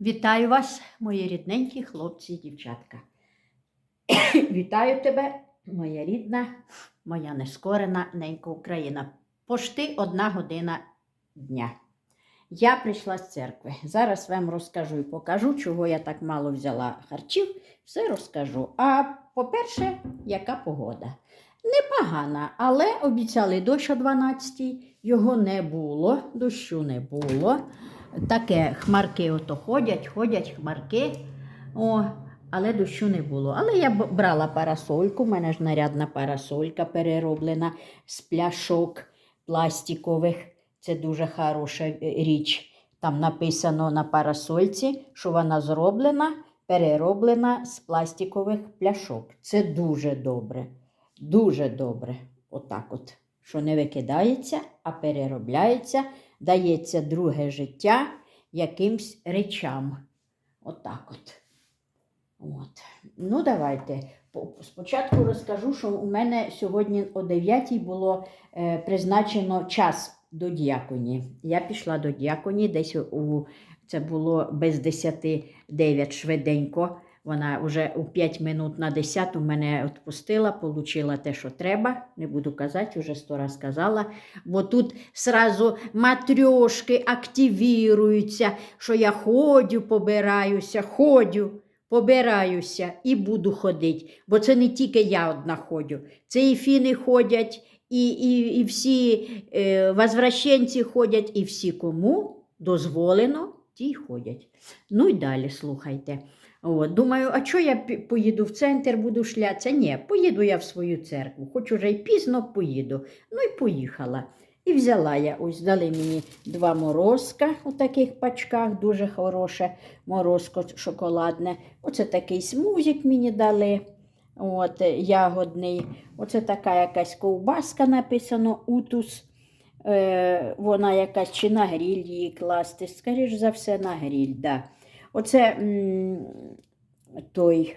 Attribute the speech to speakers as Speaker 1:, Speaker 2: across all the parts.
Speaker 1: Вітаю вас, мої рідненькі хлопці і дівчатка. Вітаю тебе, моя рідна, моя нескорена ненька Україна. Пошти одна година дня. Я прийшла з церкви. Зараз вам розкажу і покажу, чого я так мало взяла харчів. Все розкажу. А по-перше, яка погода? Непогана, але обіцяли дощ о 12 його не було, дощу не було. Таке хмарки ото ходять, ходять хмарки. О, але дощу не було. Але я брала парасольку, у мене ж нарядна парасолька перероблена з пляшок пластикових. Це дуже хороша е, річ. Там написано на парасольці, що вона зроблена, перероблена з пластикових пляшок. Це дуже добре. Дуже добре. Отак от. Що не викидається, а переробляється, дається друге життя якимсь речам. Отак от. От. Ну, давайте. Спочатку розкажу, що у мене сьогодні о 9 було е, призначено час до діаконі. Я пішла до діаконі, десь у це було без 10 9 швиденько. Вона вже у 5 минут на 10 мене відпустила, отримала те, що треба. Не буду казати, вже сто раз казала. Бо тут сразу матрьошки активіруються, що я ходю, побираюся, ходю, побираюся і буду ходити. Бо це не тільки я одна ходю. Це і фіни ходять, і, і, і всі е, возвращенці ходять, і всі, кому дозволено, ті ходять. Ну і далі слухайте. От, думаю, а що я поїду в центр, буду шлятися? Ні, поїду я в свою церкву. Хоч уже й пізно поїду. Ну і поїхала. І взяла я, ось дали мені два морозка у таких пачках, дуже хороше морозко шоколадне. Оце такий смузик мені дали. От, ягодний. Оце така якась ковбаска написано утус. Е, вона якась чи на гриль її класти. Скоріш за все, на гриль, да. Оце той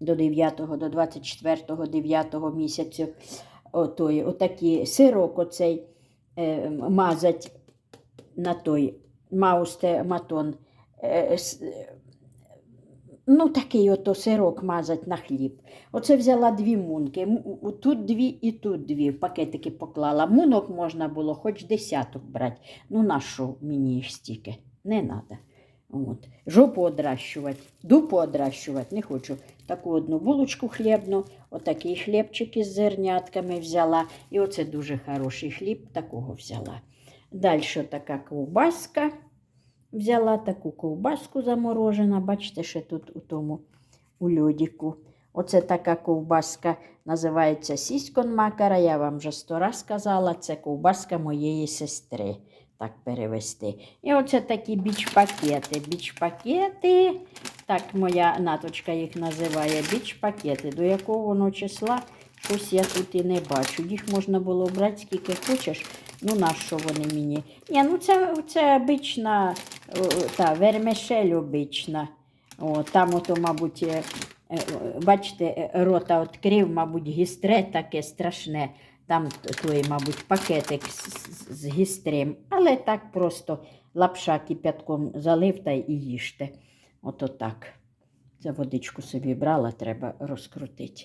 Speaker 1: до 9 до 24 9 місяцю отой, отакий сирок оцей е, мазать на той маусте матон. Е, ну, такий ото сирок мазать на хліб. Оце взяла дві мунки. Тут дві і тут дві. Пакетики поклала. Мунок можна було хоч десяток брати. Ну, на що мені їх стільки? Не треба. От. Жопу одращувати, дупу одращувати не хочу. Таку одну булочку хлібну, отакий хлібчик із зернятками взяла. І оце дуже хороший хліб, такого взяла. Далі така ковбаска. Взяла таку ковбаску заморожена. Бачите, ще тут у тому у льодіку. Оце така ковбаска називається сіськон макара. Я вам вже сто раз казала, це ковбаска моєї сестри. Так перевести. І оце такі біч-пакети. Біч-пакети. Так моя наточка їх називає біч-пакети. До якого воно числа щось я тут і не бачу. Їх можна було брати скільки хочеш. Ну, на що вони мені? Ні, ну це, це обична, та, вермишель обична. О, там ото, мабуть, е, е, бачите, е, рота відкрив, мабуть, гістре таке страшне. Там той, мабуть, пакетик з, з- з гістрем. Але так просто лапша кипятком залив та і їжте. Ото так. Це водичку собі брала, треба розкрутити.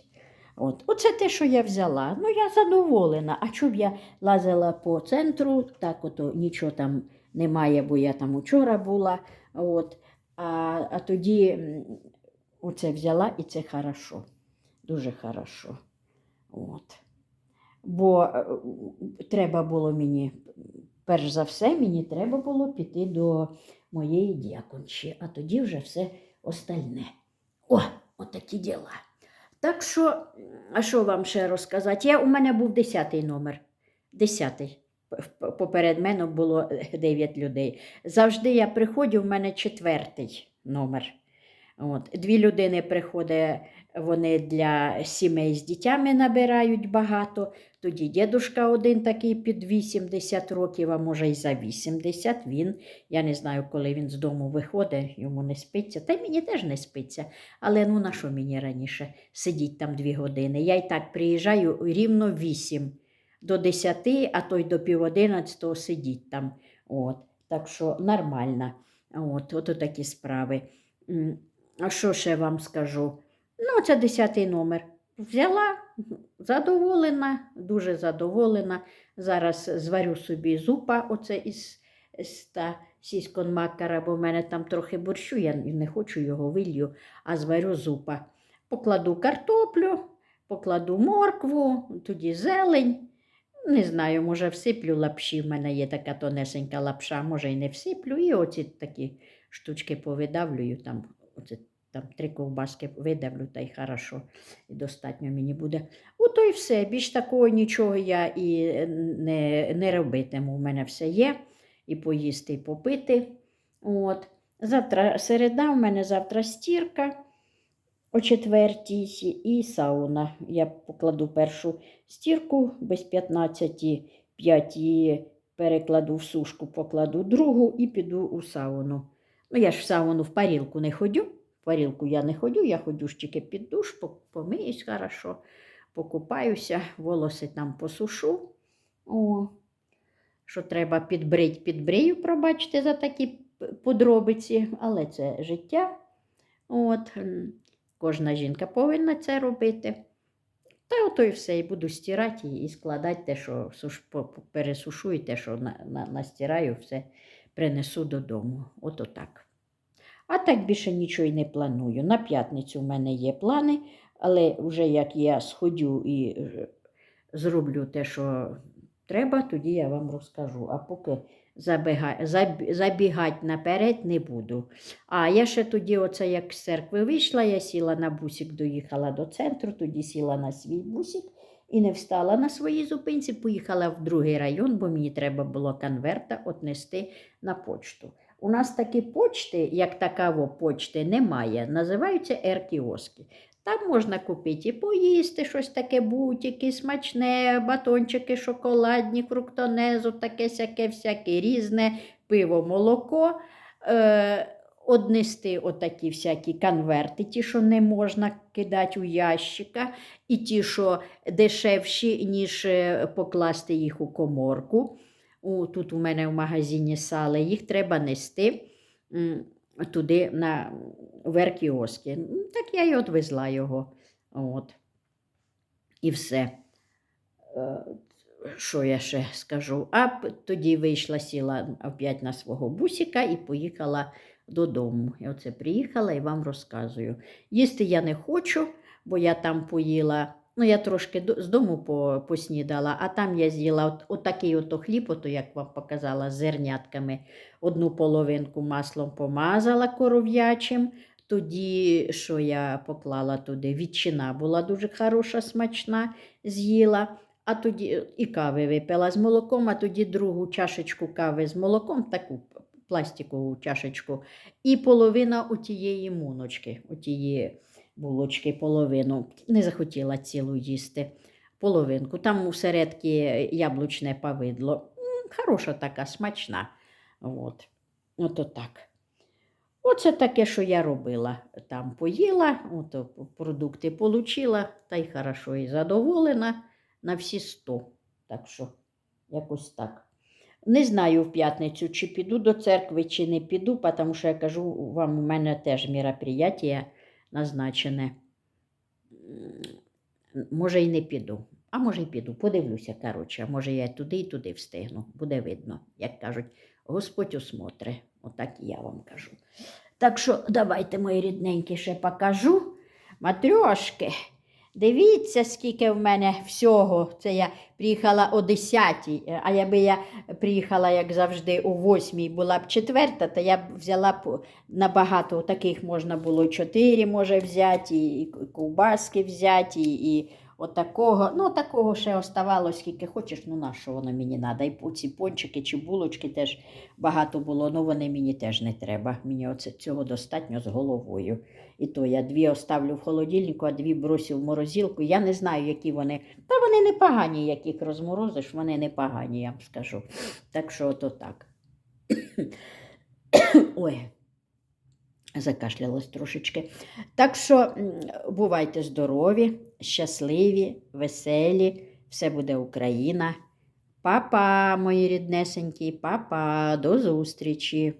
Speaker 1: От. Оце те, що я взяла. Ну, я задоволена. А чоб я лазила по центру, так ото нічого там немає, бо я там учора була. От. А, а тоді оце взяла і це хорошо. Дуже хорошо. От. Бо е, треба було мені, перш за все, мені треба було піти до моєї дякончі, а тоді вже все остальне. О, отакі діла. Так що, а що вам ще розказати? Я, у мене був 10 номер. 10. П- Поперед мене було 9 людей. Завжди я приходжу, в мене четвертий номер. От. Дві людини приходять, вони для сімей з дітями набирають багато. Тоді дідушка один такий під 80 років, а може й за 80. Він, я не знаю, коли він з дому виходить, йому не спиться. Та й мені теж не спиться. Але ну на що мені раніше сидіть там дві години? Я й так приїжджаю рівно 8 до 10, а то й до пів одинадцятого сидіть там. От. Так що нормально. От, от такі справи. А що ще вам скажу? Ну, це 10 номер. Взяла, задоволена, дуже задоволена. Зараз зварю собі зупа оце із, з та сіськон-макара, бо в мене там трохи борщу, я не хочу його вилью, а зварю зупа. Покладу картоплю, покладу моркву, тоді зелень. Не знаю, може всиплю лапші. В мене є така тонесенька лапша, може і не всиплю. І оці такі штучки повидавлюю. Там, оце, там три ковбаски видавлю, та й хорошо. І достатньо мені буде. Ото і все. Більш такого нічого я і не, не робитиму. У мене все є. І поїсти, і попити. От. Завтра середа, у мене завтра стірка о четвертій і сауна. Я покладу першу стірку без 15, 5 її перекладу в сушку, покладу другу і піду у сауну. Ну, я ж в сауну в парілку не ходю. В парілку я не ходю, я ходю ж тільки під душ, по- помиюсь хорошо, покупаюся, волоси там посушу. О, що треба підбрить, підбрию, пробачте за такі подробиці, але це життя. От, кожна жінка повинна це робити. Та ото і все, і буду стирати і, складати те, що пересушу, і те, що на, на, настираю, все принесу додому. Ото так. А так більше нічого й не планую. На п'ятницю в мене є плани, але вже як я сходю і е, зроблю те, що треба, тоді я вам розкажу. А поки забіга... забігати наперед не буду. А я ще тоді, оце як з церкви вийшла, я сіла на бусик, доїхала до центру, тоді сіла на свій бусик і не встала на своїй зупинці, поїхала в другий район, бо мені треба було конверта отнести на почту. У нас такі почти, як такаво почти, немає. Називаються ер-кіоски. Там можна купити і поїсти щось таке, бутики, смачне, батончики, шоколадні, фруктонезу, таке сяке, всяке різне, пиво, молоко. Е, однести отакі всякі конверти, ті, що не можна кидати у ящика, і ті, що дешевші, ніж е, покласти їх у коморку. У, тут у мене в магазині сали, їх треба нести туди на веркіоски. М, Так я й відвезла його. От. І все. Е, Що я ще скажу? А тоді вийшла, сіла опять на свого бусика і поїхала додому. Я оце приїхала і вам розказую. Їсти я не хочу, бо я там поїла. Ну, я трошки з дому поснідала, а там я з'їла от, отакий ото хліб, ото, як вам показала, з зернятками. Одну половинку маслом помазала коров'ячим. Тоді, що я поклала туди, ветчина була дуже хороша, смачна, з'їла. А тоді і кави випила з молоком, а тоді другу чашечку кави з молоком, таку пластикову чашечку, і половина отієї муночки, отієї булочки, половину. Не захотіла цілу їсти. Половинку. Там усередки яблучне повидло. М, Хороша така, смачна. От. Ото так. Оце таке, що я робила. Там поїла, ото продукти получила, та й хорошо, і задоволена на всі сто. Так що, якось так. Не знаю в п'ятницю, чи піду до церкви, чи не піду, тому що я кажу, вам у мене теж мероприятие назначене. Може, і не піду. А може, й піду. Подивлюся, коротше. Може, я туди і туди встигну. Буде видно, як кажуть, Господь усмотре. Отак і я вам кажу. Так що давайте, мої рідненькі, ще покажу. Матрьошки, дивіться, скільки в мене всього. Це я приїхала о 10 а якби я приїхала, як завжди, о 8 була б четверта, то я б взяла б набагато таких можна було чотири, може, взяти, і, ковбаски взяти, і отакого. Ну, такого ще оставалось, скільки хочеш, ну на що воно мені треба. І ці пончики чи булочки теж багато було, ну вони мені теж не треба. Мені оце цього достатньо з головою. І то я дві оставлю в холодильнику, а дві бросю в морозилку. Я не знаю, які вони. Та вони не погані, як їх розморозиш, вони не погані, я вам скажу. Так що ото так. Ой, закашлялась трошечки. Так що бувайте здорові, щасливі, веселі, все буде Україна. Папа, мої ріднесенькі, папа, до зустрічі!